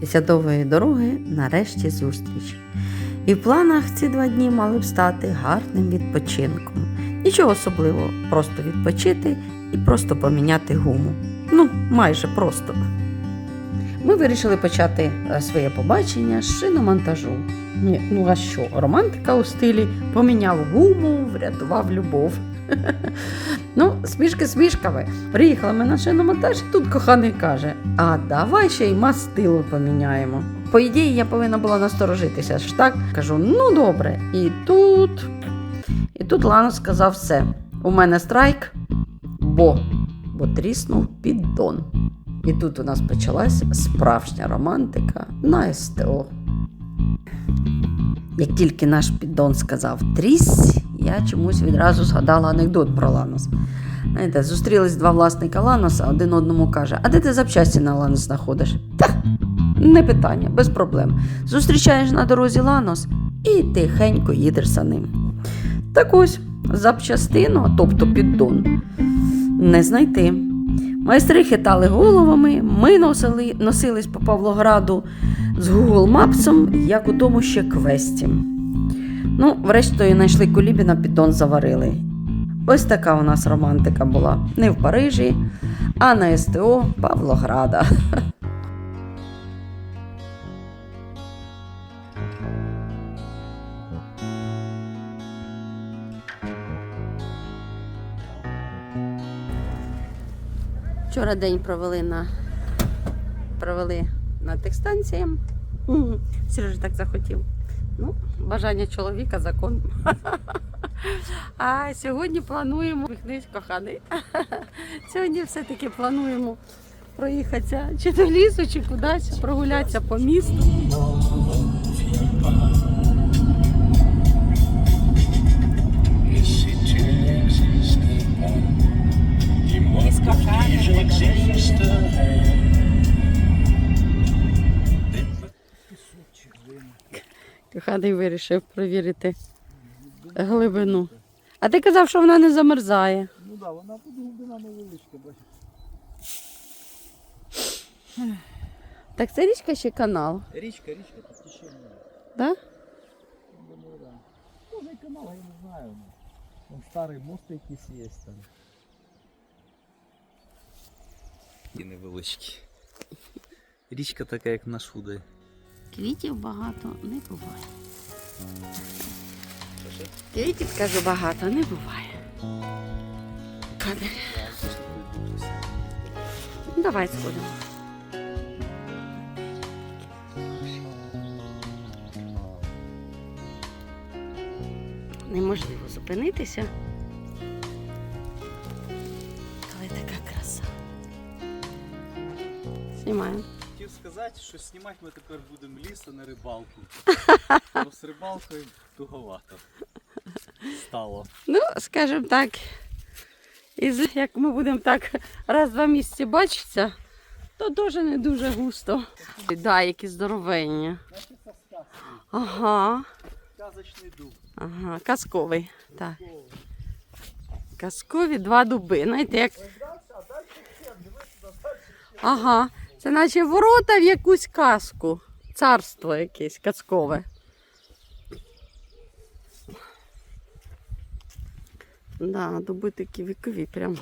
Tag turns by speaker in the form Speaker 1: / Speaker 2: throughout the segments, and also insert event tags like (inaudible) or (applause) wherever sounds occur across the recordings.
Speaker 1: Після довгої дороги нарешті зустріч. І в планах ці два дні мали б стати гарним відпочинком. Нічого особливого, просто відпочити і просто поміняти гуму. Ну, майже просто. Ми вирішили почати е, своє побачення з шиномонтажу. Ну а що? Романтика у стилі поміняв гуму, врятував любов. Ну, смішки смішками. Приїхали ми на шиномонтаж, і тут коханий каже: А давай ще й мастилу поміняємо. По ідеї, я повинна була насторожитися. Ж так кажу, ну добре. І тут. І тут Лано сказав все. У мене страйк, бо, бо тріснув піддон. І тут у нас почалась справжня романтика на СТО. Як тільки наш піддон сказав трісь, я чомусь відразу згадала анекдот про Ланос. Знаєте, зустрілись два власника Ланоса, один одному каже: А де ти запчасті на Ланос знаходиш? Та, не питання, без проблем. Зустрічаєш на дорозі Ланос і тихенько їдеш за ним. Так ось, запчастину, тобто піддон, не знайти. Майстри хитали головами, ми носили, носились по Павлограду з Google Maps, як у тому ще квесті. Ну, врешті знайшли Кулібіна, піддон заварили. Ось така у нас романтика була. Не в Парижі, а на СТО Павлограда. Вчора день провели на провели на техстанції. Сережа так захотів. Ну, бажання чоловіка закон. (laughs) А сьогодні плануємо Вихнись, коханий. (laughs) Сьогодні все-таки плануємо проїхатися чи до лісу, чи кудись, прогулятися по місту. Коханий вирішив перевірити глибину. А ти казав, що вона не замерзає.
Speaker 2: Ну да, вона тут глибина невеличка, бачиш.
Speaker 1: Так це річка чи канал?
Speaker 2: Річка, річка, тут? Думаю, да. Може і канал, я не знаю. ну. Там старий мост якийсь є там. І невеличкі. Річка така, як на шуди.
Speaker 1: Квітів багато не буває. Квітів, кажу, багато не буває. Кадр. Давай сходимо. Неможливо зупинитися. Але така краса. Знімаємо.
Speaker 2: Сказати, що знімати ми тепер будемо ліс, а не рибалку. (laughs) Бо з рибалкою туговато стало.
Speaker 1: Ну, скажімо так, із, як ми будемо так раз-два місяці бачитися, то дуже не дуже густо. Да, які здоровенні.
Speaker 2: Значить, це сказка.
Speaker 1: Ага,
Speaker 2: Сказочний дуб.
Speaker 1: ага, казковий. Так. Казкові два дуби. Знаєте, як. Ага. Це наче ворота в якусь казку. Царство якесь казкове. Да, дуби такі вікові прям.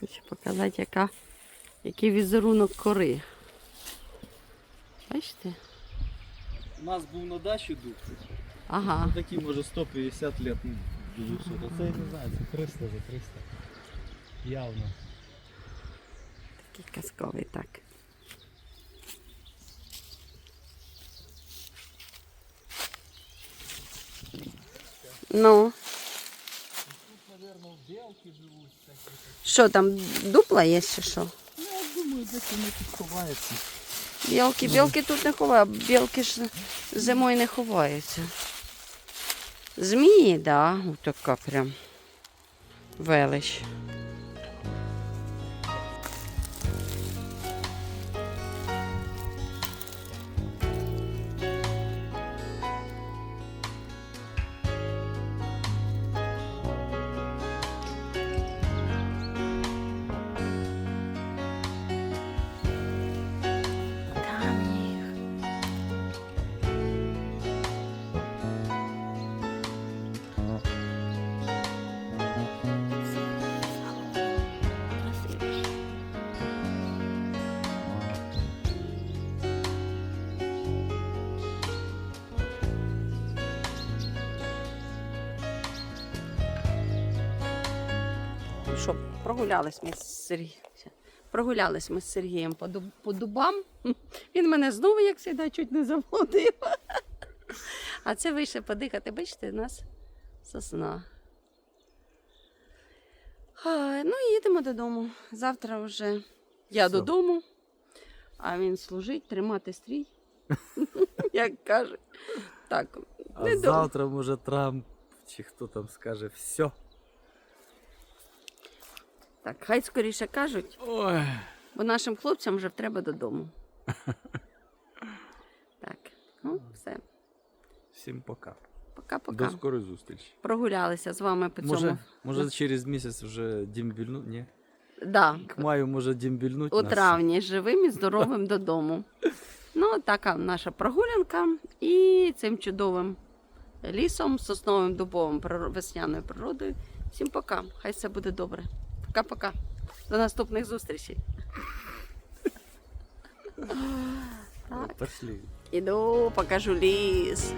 Speaker 1: Хочу показати, яка, який візерунок кори. Бачите?
Speaker 2: У нас був на дачі дуб.
Speaker 1: Ага.
Speaker 2: Ну, такий може 150 лет. ну, дуже високо. Це я не знаю, це 300 за 300. Явно.
Speaker 1: Такий казковий так. Ну,
Speaker 2: Тут, мабуть, білки живуть. Такі.
Speaker 1: що там, дупла є чи що?
Speaker 2: Ну, я думаю, десь вони тут ховаються.
Speaker 1: Білки, білки тут не ховають, білки ж зимою не ховаються. Змії, так, да, така прям велич. Що, прогулялись ми з Сергієм. Прогулялись ми з Сергієм по, дуб, по дубам. (laughs) Він мене знову, як завжди, чуть не заблудив. (laughs) А це вийшли подихати, бачите, у нас сосна. А, ну і їдемо додому. Завтра вже я
Speaker 2: Все.
Speaker 1: додому, а він служить, тримати стрій, (laughs) як кажуть. Так,
Speaker 2: А завтра може Трамп чи хто там скаже все.
Speaker 1: Так, хай скоріше кажуть,
Speaker 2: Ой.
Speaker 1: бо нашим хлопцям вже треба додому. (laughs) Так, ну все.
Speaker 2: Всім пока.
Speaker 1: Пока-пока.
Speaker 2: До скорої зустрічі.
Speaker 1: Прогулялися з вами по цьому.
Speaker 2: Може, може через місяць вже дімбільнуть? Ні.
Speaker 1: Да,
Speaker 2: К маю може дімбільнуть
Speaker 1: у
Speaker 2: нас?
Speaker 1: травні живим і здоровим (laughs) додому. Ну, така наша прогулянка і цим чудовим лісом, сосновим дубовим весняною природою. Всім пока. Хай все буде добре. Пока-пока. До наступних зустрічей.
Speaker 2: Пошли.
Speaker 1: Іду, покажу ліс.